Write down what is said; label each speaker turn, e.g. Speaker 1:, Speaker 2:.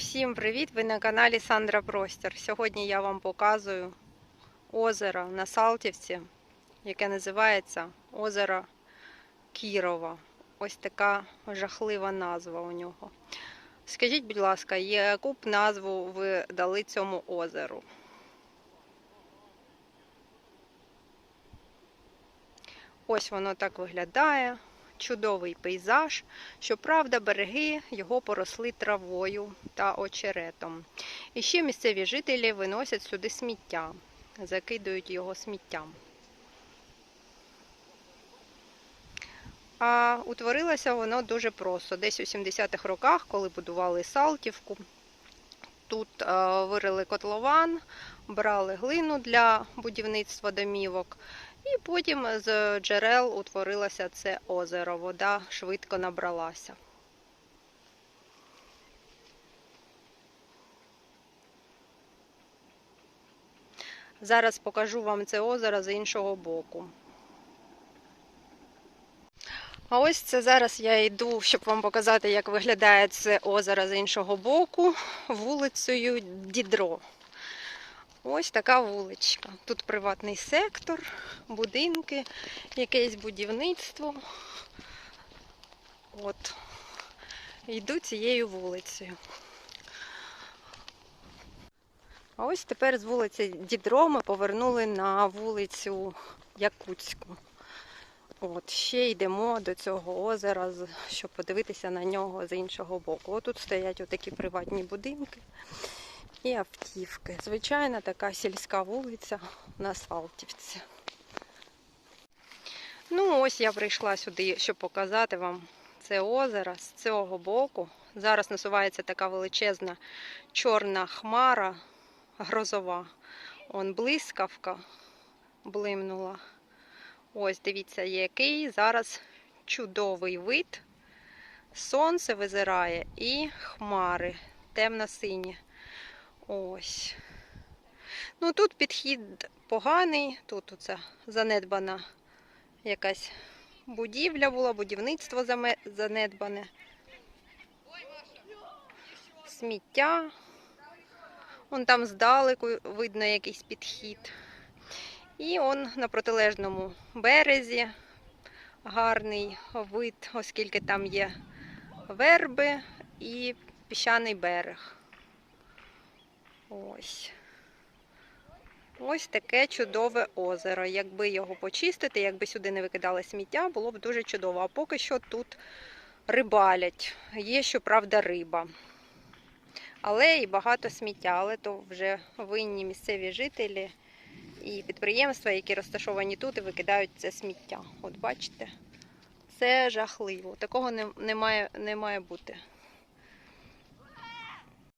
Speaker 1: Всім привіт! Ви на каналі Сандра Простір. Сьогодні я вам показую озеро на Салтівці, яке називається озеро Кірова. Ось така жахлива назва у нього. Скажіть, будь ласка, яку б назву ви дали цьому озеру? Ось воно так виглядає. Чудовий пейзаж. Щоправда, береги його поросли травою та очеретом. І ще місцеві жителі виносять сюди сміття, закидують його сміттям. А утворилося воно дуже просто. Десь у 70-х роках, коли будували Салтівку, тут е, вирили котлован, брали глину для будівництва домівок. І потім з джерел утворилося це озеро. Вода швидко набралася. Зараз покажу вам це озеро з іншого боку. А ось це зараз я йду, щоб вам показати, як виглядає це озеро з іншого боку, вулицею Дідро. Ось така вуличка. Тут приватний сектор, будинки, якесь будівництво. От. Йду цією вулицею. А ось тепер з вулиці Дідро ми повернули на вулицю Якутську. От, ще йдемо до цього озера, щоб подивитися на нього з іншого боку. Отут стоять отакі приватні будинки і автівки. Звичайна така сільська вулиця на Салтівці. Ну, ось я прийшла сюди, щоб показати вам це озеро з цього боку. Зараз насувається така величезна чорна хмара грозова. Он блискавка блимнула. Ось дивіться, який зараз чудовий вид. Сонце визирає і хмари темно-сині. Ось. Ну тут підхід поганий, тут оце занедбана якась будівля була, будівництво занедбане. Сміття. Вон там здалеку видно якийсь підхід. І он на протилежному березі гарний вид, оскільки там є верби і піщаний берег. Ось. Ось таке чудове озеро. Якби його почистити, якби сюди не викидали сміття, було б дуже чудово. А поки що тут рибалять. Є, щоправда, риба. Але і багато сміття, але то вже винні місцеві жителі і підприємства, які розташовані тут і викидають це сміття. От бачите, це жахливо. Такого не, не, має, не має бути.